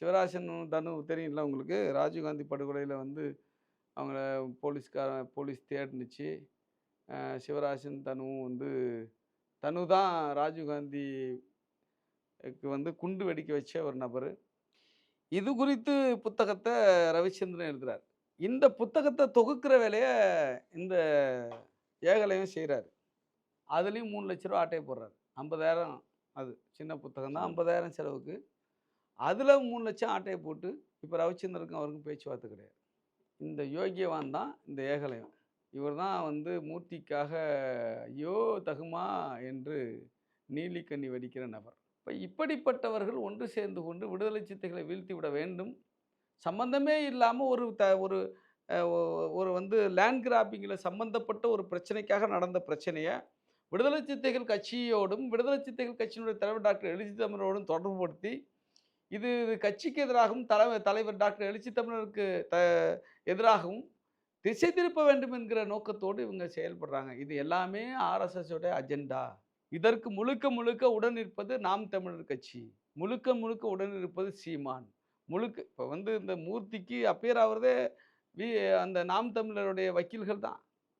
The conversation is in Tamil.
சிவராசன் தனு தெரியும்ல உங்களுக்கு? ராஜீவ்காந்தி படுகொலையில் வந்து அவங்கள போலீஸ்கார போலீஸ் தேடினுச்சு. சிவராசன் தனுவும் வந்து தனு தான் ராஜீவ்காந்திக்கு வந்து குண்டு வெடிக்க வச்ச ஒரு நபர். இது குறித்து புத்தகத்தை ரவிச்சந்திரன் எழுதுறார். இந்த புத்தகத்தை தொகுக்கிற வேலையை இந்த ஏகலையும் செய்கிறாரு அதுலேயும் மூணு லட்ச ரூபா ஆட்டையை போடுறாரு. ஐம்பதாயிரம் அது. சின்ன புத்தகம் தான் ஐம்பதாயிரம் செலவுக்கு. அதில் மூணு லட்சம் ஆட்டையை போட்டு இப்போ ரவிச்சந்திரனுக்கும் அவருக்கும் பேச்சுவார்த்தை கிடையாது. இந்த யோகியவான் தான் இந்த ஏகலயம் இவர் தான் வந்து மூர்த்திக்காக ஐயோ தகுமா என்று நீலிக்கண்ணி வெடிக்கிற நபர். இப்போ இப்படிப்பட்டவர்கள் ஒன்று சேர்ந்து கொண்டு விடுதலை சித்தைகளை வீழ்த்தி விட வேண்டும். சம்பந்தமே இல்லாமல் ஒரு த ஒரு ஒரு வந்து லேண்ட் கிராப்பிங்கில் சம்பந்தப்பட்ட ஒரு பிரச்சனைக்காக நடந்த பிரச்சனையை விடுதலை சித்தைகள் கட்சியோடும் விடுதலை சித்தைகள் கட்சியினுடைய தலைவர் டாக்டர் எழுச்சி தமிழோடும் தொடர்புபடுத்தி இது கட்சிக்கு எதிராகவும் தலைவர் தலைவர் டாக்டர் எழுச்சி தமிழருக்கு த எதிராகவும் திசை திருப்ப வேண்டும் என்கிற நோக்கத்தோடு இவங்க செயல்படுறாங்க. இது எல்லாமே ஆர்எஸ்எஸோட அஜெண்டா. இதற்கு முழுக்க முழுக்க உடன் இருப்பது நாம் தமிழர் கட்சி. முழுக்க முழுக்க உடன் இருப்பது சீமான். முழுக்க இப்போ வந்து இந்த மூர்த்திக்கு அப்பேர் ஆகிறதே வி அந்த நாம் தமிழருடைய வக்கீல்கள் தான்.